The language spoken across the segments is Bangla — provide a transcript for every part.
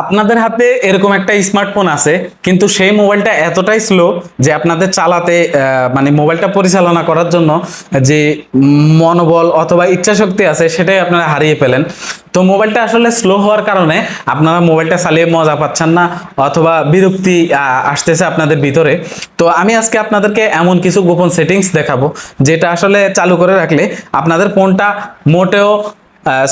আপনাদের হাতে এরকম একটা স্মার্টফোন আছে, কিন্তু সেই মোবাইলটা এতটাই স্লো যে আপনাদের চালাতে মানে মোবাইলটা পরিচালনা করার জন্য যে মনোবল অথবা ইচ্ছা শক্তি আছে সেটাই আপনারা হারিয়ে ফেলেন। তো মোবাইলটা আসলে স্লো হওয়ার কারণে আপনারা মোবাইলটা চালিয়ে মজা পাচ্ছেন না অথবা বিরক্তি আসতেছে আপনাদের ভিতরে। তো আমি আজকে আপনাদেরকে এমন কিছু গোপন সেটিংস দেখাবো, যেটা আসলে চালু করে রাখলে আপনাদের ফোনটা মোটেও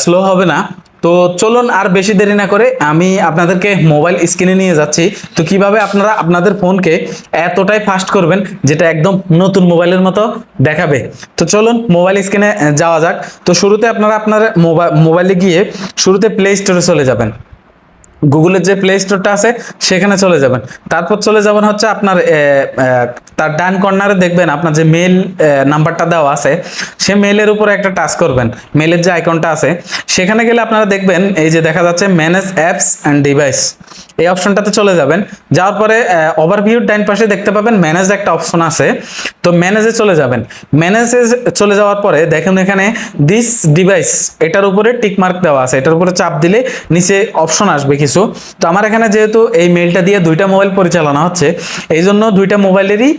স্লো হবে না। তো চলুন আর বেশি দেরি না করে আমি আপনাদেরকে মোবাইল স্ক্রিনে নিয়ে যাচ্ছি। তো কীভাবে আপনারা আপনাদের ফোনকে এতটাই ফাস্ট করবেন যেটা একদম নতুন মোবাইলের মতো দেখাবে? তো চলুন মোবাইল স্ক্রিনে যাওয়া যাক। তো শুরুতে আপনারা আপনার মোবাইল মোবাইলে গিয়ে শুরুতে প্লে স্টোরে চলে যাবেন। গুগলের যে প্লে স্টোরটা আছে, সেখানে চলে যাবেন। তারপর চলে যাবেন হচ্ছে আপনার তার ডান কর্নারে দেখবেন আপনার যে মেল নাম্বারটা দেওয়া আছে, সে মেলের উপরে একটা টাচ করবেন। মেলের যে আইকনটা আছে, সেখানে গেলে আপনারা দেখবেন, এই যে দেখা যাচ্ছে ম্যানেজ অ্যাপস অ্যান্ড ডিভাইস এই অপশনটাতে চলে যাবেন। যাওয়ার পরে ওভারভিউর ডাইন পাশে দেখতে পাবেন ম্যানেজ একটা অপশন আছে। তো ম্যানেজে চলে যাবেন। ম্যানেজে চলে যাওয়ার পরে দেখুন এখানে দিস ডিভাইস এটার উপরে টিক মার্ক দেওয়া আছে। এটার উপরে চাপ দিলে নিচে অপশন আসবে কিছু। তো আমার এখানে যেহেতু এই মেলটা দিয়ে দুইটা মোবাইল পরিচালনা হচ্ছে এই জন্য দুইটা মোবাইলেরই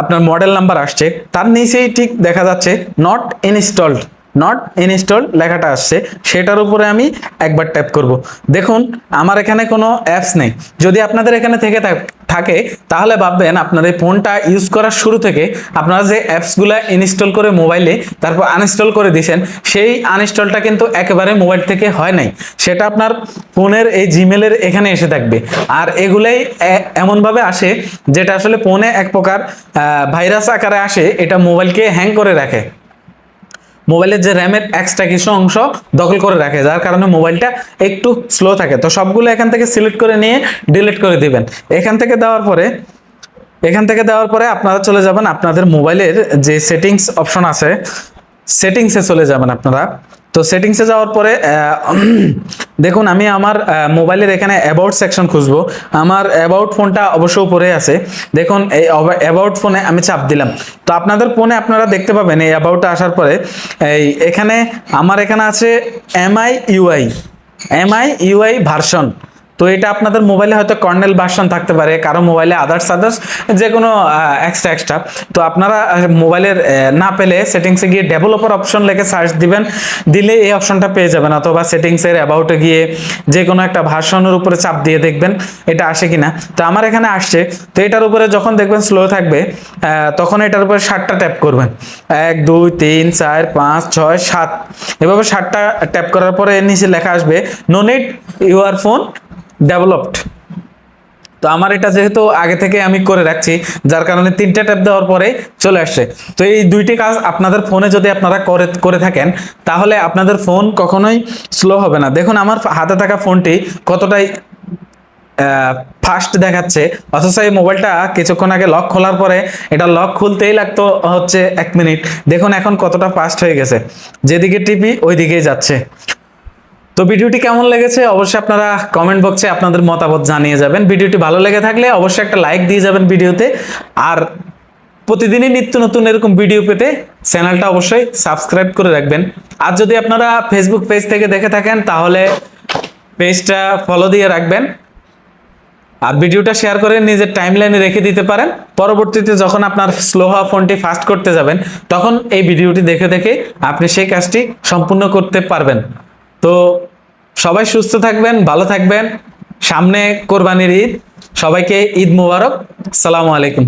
আপনার মডেল নাম্বার আসছে। তার নিচেই ঠিক দেখা যাচ্ছে নট ইনস্টলড নট ইনস্টল লেখাটা আসছে। সেটার উপরে আমি একবার ট্যাপ করব। দেখুন, আমার এখানে কোনো অ্যাপস নেই। যদি আপনাদের এখানে থেকে থাক- তাহলে ভাববেন আপনার এই ফোনটা ইউজ করার শুরু থেকে আপনারা যে অ্যাপসগুলো ইনস্টল করে মোবাইলে তারপর আনইনস্টল করে দিয়েছেন, সেই আনইনস্টলটা কিন্তু একেবারে মোবাইল থেকে হয় নাই। সেটা আপনার ফোনের এই জিমেলের এখানে এসে থাকবে। আর এগুলাই এমনভাবে আসে যেটা আসলে ফোনে এক প্রকার ভাইরাস আকারে আসে, এটা মোবাইলকে হ্যাং করে রাখে। মোবাইলের যে র্যামের এক্সট্রা কিছু অংশ দখল করে রাখে, যার কারণে মোবাইলটা একটু স্লো থাকে। তো সবগুলো এখান থেকে সিলেক্ট করে নিয়ে ডিলিট করে দিবেন। এখান থেকে দেওয়ার পরে, এখান থেকে দেওয়ার পরে আপনারা চলে যাবেন আপনাদের মোবাইলের যে সেটিংস অপশন আছে সেটিংসে চলে যাবেন আপনারা। তো সেটিংসে যাওয়ার পরে দেখুন, আমি আমার মোবাইলের এখানে অ্যাবাউট সেকশন খুঁজবো। আমার অ্যাবাউট ফোনটা অবশ্য পরে আছে। দেখুন, এই অ্যাবাউট ফোনে আমি চাপ দিলাম। তো আপনাদের ফোনে আপনারা দেখতে পাবেন, এই অ্যাবাউটে আসার পরে, এই এখানে, আমার এখানে আছে MI UI MI UI version তো এটা আপনাদের মোবাইলে হয়তো কর্নেল ভার্সন থাকতে পারে, কারও মোবাইলে আদার্স আদার্স যে কোনো এক্সট্রা এক্সট্রা তো আপনারা মোবাইলের না পেলে সেটিংসে গিয়ে ডেভেলপার অপশন লেখে সার্চ দিবেন, দিলে এই অপশনটা পেয়ে যাবেন, অথবা সেটিংসের অ্যাবাউটে গিয়ে যে কোনো একটা ভার্সনের উপরে চাপ দিয়ে দেখবেন, এটা আসে কি না তো আমার এখানে আসছে, তো এটার উপরে যখন দেখবেন স্লো থাকবে তখন এটার উপরে ষাটটা ট্যাপ করবেন। এক, দুই, তিন, চার, পাঁচ, ছয়, সাত। এভাবে ষাটটা ট্যাপ করার পরে নিচে লেখা আসবে no need your phone developed তো আমার এটা যেহেতু আগে থেকে আমি করে রাখছি, যার কারণে তিনটা ট্যাপ দেওয়ার পরে চলে আসছে। তো এই দুইটি কাজ আপনাদের ফোনে যদি আপনারা করে করে থাকেন, তাহলে আপনাদের ফোন কখনোই স্লো হবে না। দেখুন, আমার হাতে থাকা ফোনটি কতটাই ফাস্ট দেখাচ্ছে, অথচ এই মোবাইলটা কিছুক্ষণ আগে লক খোলার পরে এটা লক খুলতেই লাগতো হচ্ছে এক মিনিট। দেখুন, এখন কতটা ফাস্ট হয়ে গেছে। যেদিকে টিপি ওই দিকেই যাচ্ছে। তো ভিডিওটি কেমন লেগেছে অবশ্যই আপনারা কমেন্ট বক্সে আপনাদের মতামত জানিয়ে যাবেন। ভিডিওটি ভালো লেগে থাকলে অবশ্যই একটা লাইক দিয়ে যাবেন ভিডিওতে। আর প্রতিদিনই নিত্য নতুন এরকম ভিডিও পেতে চ্যানেলটা অবশ্যই সাবস্ক্রাইব করে রাখবেন। আর যদি আপনারা ফেসবুক পেজ থেকে দেখে থাকেন, তাহলে পেজটা ফলো দিয়ে রাখবেন। আর ভিডিওটা শেয়ার করে নিজের টাইমলাইনে রেখে দিতে পারেন। পরবর্তীতে যখন আপনার স্লো হওয়া ফোনটি ফাস্ট করতে যাবেন, তখন এই ভিডিওটি দেখে দেখে আপনি সেই কাজটি সম্পূর্ণ করতে পারবেন। তো সবাই সুস্থ থাকবেন ভালো থাকবেন। সামনে কোরবানির ঈদ। সবাইকে ঈদ মুবারক। সালামু আলাইকুম।